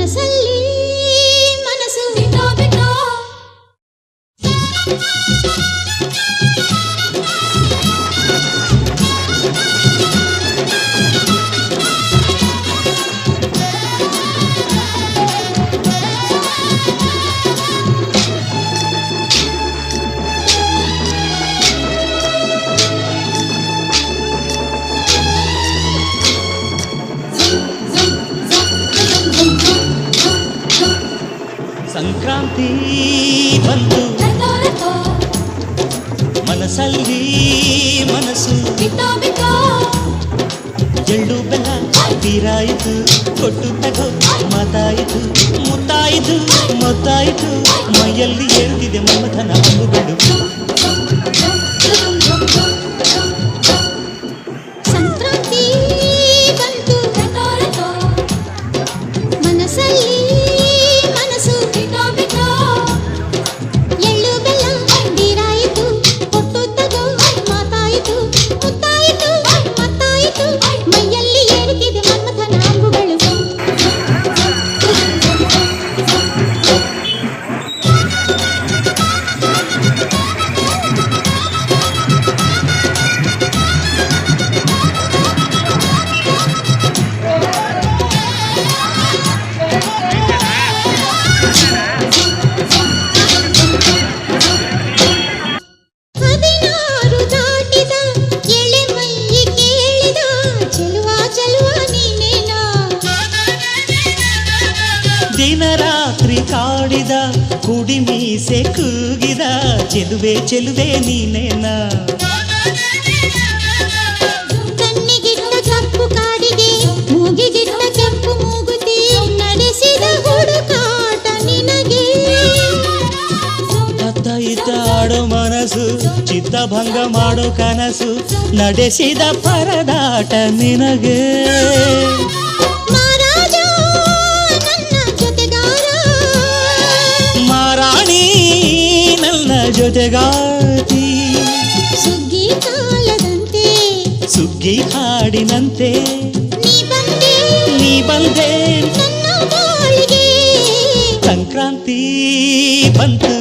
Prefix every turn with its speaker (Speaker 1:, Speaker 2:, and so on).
Speaker 1: ಮನಸ್ಸಲ್ಲಿ
Speaker 2: ಸಂಕ್ರಾಂತಿ ಬಂತು. ಮನಸ್ಸಲ್ಲಿ ಮನಸ್ಸು ಎಳ್ಳು ಬೆಲ್ಲ ತೀರಾಯಿತು, ಕೊಟ್ಟು ತಗೋ, ಮಾತಾಯಿತು, ಮುತ್ತಾಯಿತು, ಮೊತ್ತಾಯಿತು, ಮೈಯಲ್ಲಿ ಹೇಳ್ತಿದೆ ಮಮತನ ಅಂಬುಗಳು
Speaker 1: ಸಂಕ್ರಾಂತಿ ಮನಸ್ಸಲ್ಲಿ
Speaker 2: ದಿನ ರಾತ್ರಿ ಕಾಡಿದ ಕುಡಿ ಮೀಸೆ ಕೂಗಿದ ಚೆಲುವೆ ಚೆಲುವೆ ನೀನೇನ?
Speaker 1: ಕಣ್ಣಿಗಿಟ್ಟ ಕಪ್ಪು ಕಾಡಿಗೆ ಮೂಗಿಗಿಟ್ಟ ಕೆಂಪು ಮೂಗುತಿ ನಡೆಸಿದ ಹುಡುಕಾಟ ನಿನಗೆ.
Speaker 2: ಮನಸ್ಸು ಚಿತ್ತಭಂಗ ಮಾಡೋ ಕನಸು ನಡೆಸಿದ ಪರದಾಟ ನಿನಗೆ. ಜೊತೆಗಾತಿ
Speaker 1: ಸುಗ್ಗಿ ಕಾಲದಂತೆ.
Speaker 2: ಸುಗ್ಗಿ ಹಾಡಿನಂತೆ.
Speaker 1: ನೀ ಬಂದೆ.
Speaker 2: ಸಂಕ್ರಾಂತಿ ಬಂತು.